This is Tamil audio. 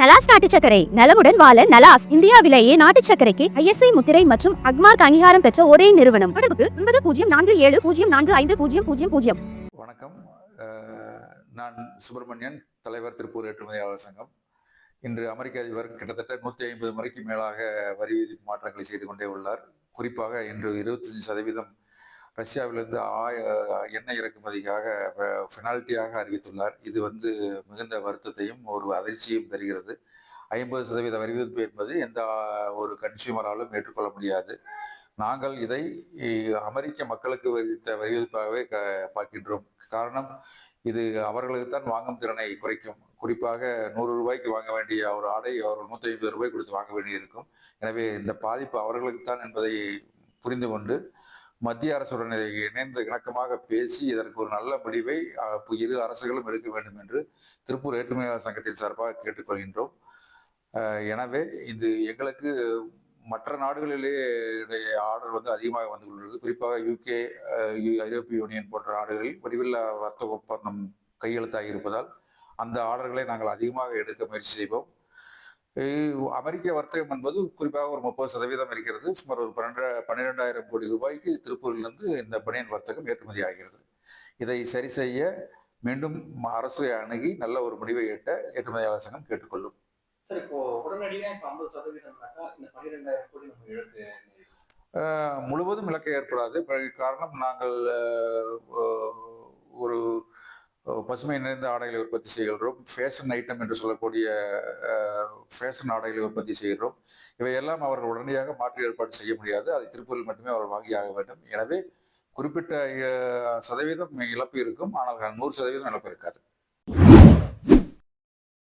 நலாஸ் நாட்டு சக்கரை நலமுடன் வாழ நலாஸ் இந்தியாவிலேயே நாட்டு சக்கரைக்கு ஐஎஸ்ஐ முத்திரை மற்றும் அக்மார்க் அங்கீகாரம் பெற்ற ஒரே நிறுவனம். தொடர்புக்கு ஒன்பது பூஜ்ஜியம் நான்கு ஏழு பூஜ்ஜியம் நான்கு ஐந்து பூஜ்ஜியம் பூஜ்ஜியம் பூஜ்ஜியம் வணக்கம். நான் சுப்பிரமணியன் தலைவர் திருப்பூர் ஏற்றுமதியாளர் சங்கம். இன்று அமெரிக்க அதிபர் கிட்டத்தட்ட நூற்றி ஐம்பது முறைக்கு மேலாக வரி மாற்றங்களை செய்து கொண்டே உள்ளார். குறிப்பாக இன்று இருபத்தஞ்சு சதவீதம் ரஷ்யாவிலிருந்து ஆய எண்ணெய் இறக்குமதிக்காக பெனால்ட்டியாக அறிவித்துள்ளார். இது வந்து மிகுந்த வருத்தத்தையும் ஒரு அதிர்ச்சியும் தருகிறது. ஐம்பது சதவீத வரிவிதிப்பு என்பது எந்த ஒரு கன்சியூமராலும் ஏற்றுக்கொள்ள முடியாது. நாங்கள் இதை அமெரிக்க மக்களுக்கு விதித்த வரிவிதிப்பாகவே க பார்க்கின்றோம். காரணம் இது அவர்களுக்குத்தான் வாங்கும் திறனை குறைக்கும். குறிப்பாக நூறு ரூபாய்க்கு வாங்க வேண்டிய ஒரு ஆடை அவர்கள் நூற்றி ஐம்பது ரூபாய் கொடுத்து வாங்க வேண்டியிருக்கும். எனவே இந்த பாதிப்பு அவர்களுக்குத்தான் என்பதை புரிந்து கொண்டு மத்திய அரசுடன் இதை இணைந்து இணக்கமாக பேசி இதற்கு ஒரு நல்ல முடிவை இரு அரசுகளும் எடுக்க வேண்டும் என்று திருப்பூர் ஏற்றுமையாளர் சங்கத்தின் சார்பாக கேட்டுக்கொள்கின்றோம். எனவே இது எங்களுக்கு மற்ற நாடுகளிலே ஆர்டர் வந்து அதிகமாக வந்து கொண்டுள்ளது குறிப்பாக யூகே ஐரோப்பிய யூனியன் போன்ற நாடுகளில் வடிவில்லா வர்த்தக ஒப்பந்தம் கையெழுத்தாகி இருப்பதால் அந்த ஆர்டர்களை நாங்கள் அதிகமாக எடுக்க முயற்சி செய்வோம். அமெரிக்க வர்த்தகம் என்பது குறிப்பாக ஒரு முப்பது சதவீதம் இருக்கிறது. சுமார் ஒரு பன்னெண்டு பன்னிரெண்டாயிரம் கோடி ரூபாய்க்கு திருப்பூரிலிருந்து இந்த பனியன் வர்த்தகம் ஏற்றுமதி ஆகிறது. இதை சரி செய்ய மீண்டும் அரசை அணுகி நல்ல ஒரு முடிவை எட்ட ஏற்றுமதியாளர் சங்கம் கேட்டுக்கொள்ளும். சார் இப்போ உடனடியா இப்போ ஐம்பது சதவீதம்னாக்கா இந்த பன்னிரெண்டாயிரம் கோடி நம்ம இழப்பு அஹ் முழுவதும் இலக்கை ஏற்படாது. காரணம் நாங்கள் ஒரு பசுமை நிறைந்த ஆடைகளை உற்பத்தி செய்கின்றோம். ஃபேஷன் ஐட்டம் என்று சொல்லக்கூடிய ஃபேஷன் ஆடைகளை உற்பத்தி செய்கிறோம் இவையெல்லாம் அவர்கள் உடனடியாக மாற்று ஏற்பாடு செய்ய முடியாது. அதை திருப்பூரில் மட்டுமே அவர்கள் வாங்கியாக வேண்டும். எனவே குறிப்பிட்ட சதவீதம் இழப்பு இருக்கும். ஆனால் நூறு சதவீதம் இழப்பு இருக்காது.